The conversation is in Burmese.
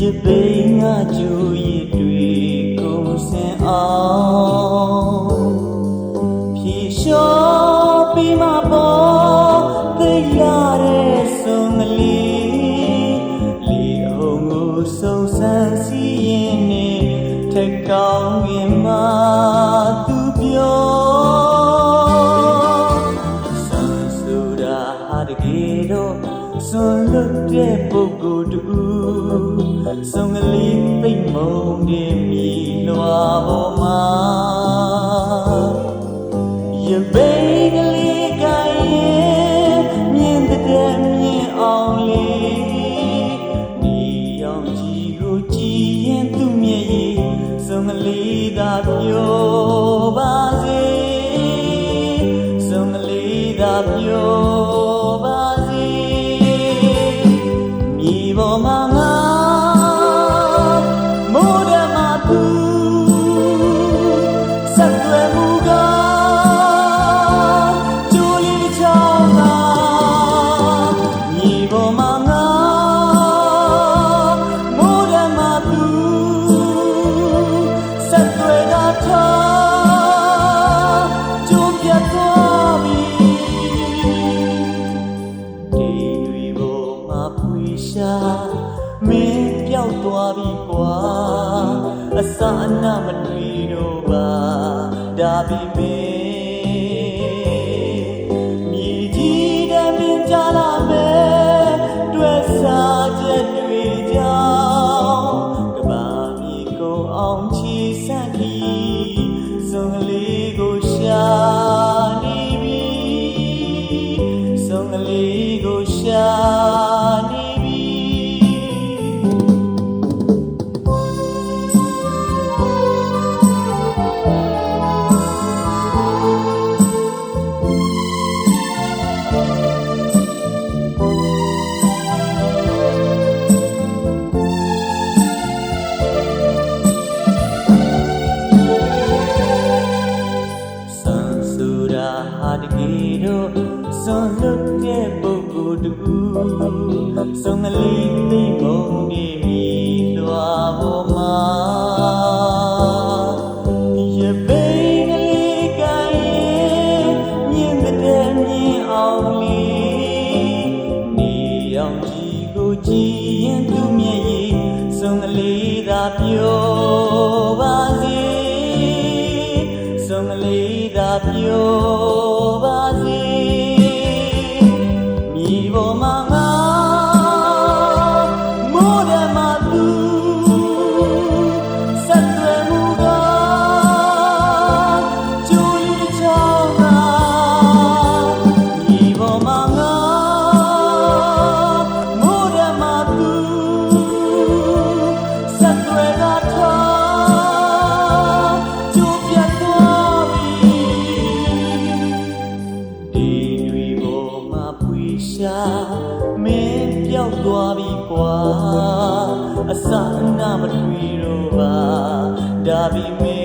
ရပိန်ငါကြိုးရည်တွေကိုစင်အောင်ဖြေလျှော်ပြီးမှပေါ်သိရတဲ့ဆုံးကလေးလီအောင်ကိုစုံစမ်းစီရင်နဲ့ထက်ကောင်းရင်မှ လွတ်တဲ့ပုဂ္ဂိုလ်တူစုံကလေးသိမ့်မုံတဲ့မိလွာပေါ်မှာရပိန် မင်းပြောက်သွားပြီကွာအစအနမတွေ့တော့ပါဒါပေမဲ့ တာဟာတကယ်တော့စွန်လွတ်တဲ့ပုဂ္ဂိုလ်တူစုံကလေးသိမုံနေပြီလွာပေါ်မှာရပိန်ကလေးကရင်မြင်တဲ့မြင်အောင်လေးနေအောင်ကြီးကိုကြည်ရင်သူ့မျက်ရည်စုံကလေးသာပြောပါ စေဆုံးကလေးသာပြောပါစေ နမတွေ့တော့ပါဒါပေမဲ့